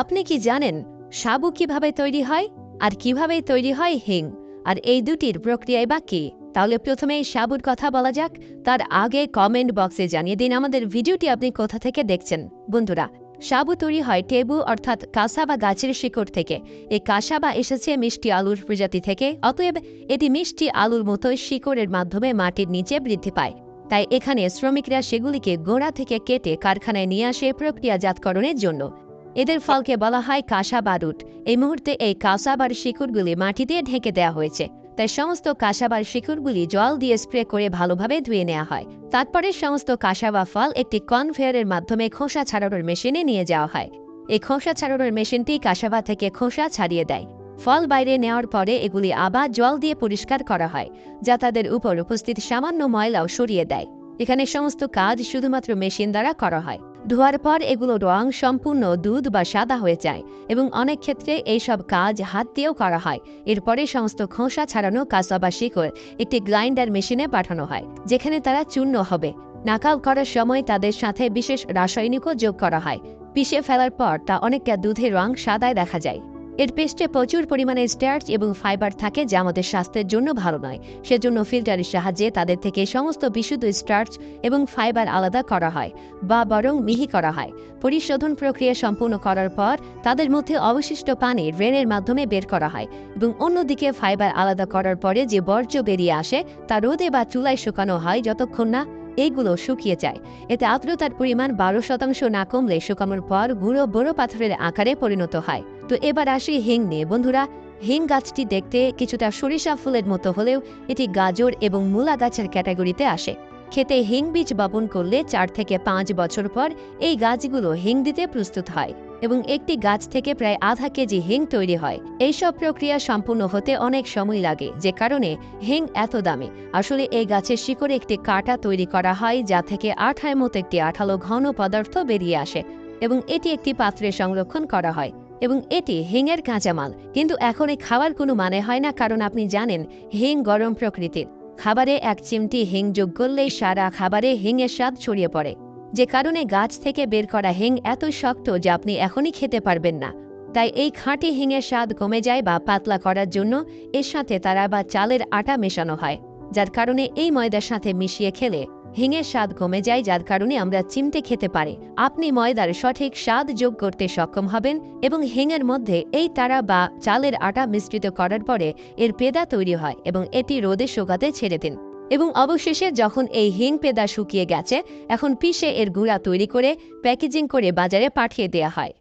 আপনি কি জানেন সাবু কীভাবে তৈরি হয় আর কীভাবে তৈরি হয় হিং? আর এই দুটির প্রক্রিয়ায় বা কি? তাহলে প্রথমে সাবুর কথা বলা যাক, তার আগে কমেন্ট বক্সে জানিয়ে দিন আমাদের ভিডিওটি আপনি কোথা থেকে দেখছেন। বন্ধুরা, সাবু তৈরি হয় টেবু অর্থাৎ কাসাবা গাছের শিকড় থেকে। এই কাসাবা এসেছে মিষ্টি আলুর প্রজাতি থেকে, অতএব এটি মিষ্টি আলুর মতোই শিকড়ের মাধ্যমে মাটির নিচে বৃদ্ধি পায়। তাই এখানে শ্রমিকরা সেগুলিকে গোড়া থেকে কেটে কারখানায় নিয়ে আসে প্রক্রিয়াজাতকরণের জন্য। এদের ফলকে বলা হয় কাঁসা বারুট এই মুহূর্তে এই কাঁসাবার শিকড়গুলি মাটি দিয়ে ঢেকে দেওয়া হয়েছে। তাই সমস্ত কাঁসাবার শিকড়গুলি জল দিয়ে স্প্রে করে ভালোভাবে ধুয়ে নেওয়া হয়। তারপরে সমস্ত কাঁসাবা ফল একটি কনভেয়ারের মাধ্যমে খোসা ছাড়ানোর মেশিনে নিয়ে যাওয়া হয়। এই খোসা ছাড়ানোর মেশিনটি কাঁসাবা থেকে খোসা ছাড়িয়ে দেয়। ফল বাইরে নেওয়ার পরে এগুলি আবার জল দিয়ে পরিষ্কার করা হয়, যা তাদের উপর উপস্থিত সামান্য ময়লাও সরিয়ে দেয়। এখানে সমস্ত কাজ শুধুমাত্র মেশিন দ্বারা করা হয়। ধোয়ার পর এগুলো রং সম্পূর্ণ দুধ বা সাদা হয়ে যায় এবং অনেক ক্ষেত্রে এইসব কাজ হাত দিয়েও করা হয়। এরপরে সমস্ত খোসা ছাড়ানো কাঁচা বা শিকড় একটি গ্রাইন্ডার মেশিনে পাঠানো হয়, যেখানে তারা চূর্ণ হবে। নাকাল করার সময় তাদের সাথে বিশেষ রাসায়নিকও যোগ করা হয়। পিষে ফেলার পর তা অনেকটা দুধের রং সাদায় দেখা যায়। এর পেস্টে প্রচুর পরিমাণে স্টার্চ এবং ফাইবার থাকে যা আমাদের স্বাস্থ্যের জন্য ভালো নয়। সেজন্য ফিল্টারের সাহায্যে তাদের থেকে সমস্ত বিশুদ্ধ স্টার্চ এবং ফাইবার আলাদা করা হয় বা বরং মিহি করা হয়। পরিশোধন প্রক্রিয়া সম্পূর্ণ করার পর তাদের মধ্যে অবশিষ্ট পানি ড্রেনের মাধ্যমে বের করা হয় এবং অন্যদিকে ফাইবার আলাদা করার পরে যে বর্জ্য বেরিয়ে আসে তা রোদে বা চুলায় শুকানো হয় যতক্ষণ না এইগুলো শুকিয়ে যায়। এতে আর্দ্রতার পরিমাণ বারো শতাংশ না কমলে শুকানোর পর গুঁড়ো বড় পাথরের আকারে পরিণত হয়। তো এবার আসি হিং নিয়ে। বন্ধুরা, হিং গাছটি দেখতে কিছুটা সরিষা ফুলের মতো হলেও এটি গাজর এবং মূলা গাছের ক্যাটাগরিতে আসে। খেতে হিং বীজ বপন করলে চার থেকে পাঁচ বছর পর এই গাছগুলো হিং দিতে প্রস্তুত হয় এবং একটি গাছ থেকে প্রায় আধা কেজি হিং তৈরি হয়। এইসব প্রক্রিয়া সম্পূর্ণ হতে অনেক সময় লাগে, যে কারণে হিং এত দামি। আসলে এই গাছের শিকড়ে একটি কাটা তৈরি করা হয় যা থেকে আঠার মতো একটি আঠালো ঘন পদার্থ বেরিয়ে আসে এবং এটি একটি পাত্রে সংরক্ষণ করা হয় এবং এটি হিংয়ের কাঁচামাল। কিন্তু এখন খাওয়ার কোনো মানে হয় না, কারণ আপনি জানেন হিং গরম প্রকৃতির। খাবারে এক চিমটি হিং যোগ করলেই সারা খাবারে হিংয়ের স্বাদ ছড়িয়ে পড়ে। যে কারণে গাছ থেকে বের করা হিং এত শক্ত যে আপনি এখনই খেতে পারবেন না। তাই এই খাঁটি হিংয়ের স্বাদ কমে যায় বা পাতলা করার জন্য এর সাথে তারা বা চালের আটা মেশানো হয়, যার কারণে এই ময়দার সাথে মিশিয়ে খেলে হিঙের স্বাদ কমে যায় যার কারণে আমরা চিমটে খেতে পারি। আপনি ময়দার সঠিক স্বাদ যোগ করতে সক্ষম হবেন এবং হিঙের মধ্যে এই তারা বা চালের আটা মিশ্রিত করার পরে এর পেদা তৈরি হয় এবং এটি রোদে শুকাতে ছেড়ে দিন। এবং অবশেষে যখন এই হিং পেদা শুকিয়ে গেছে, এখন পিষে এর গুঁড়া তৈরি করে প্যাকেজিং করে বাজারে পাঠিয়ে দেয়া হয়।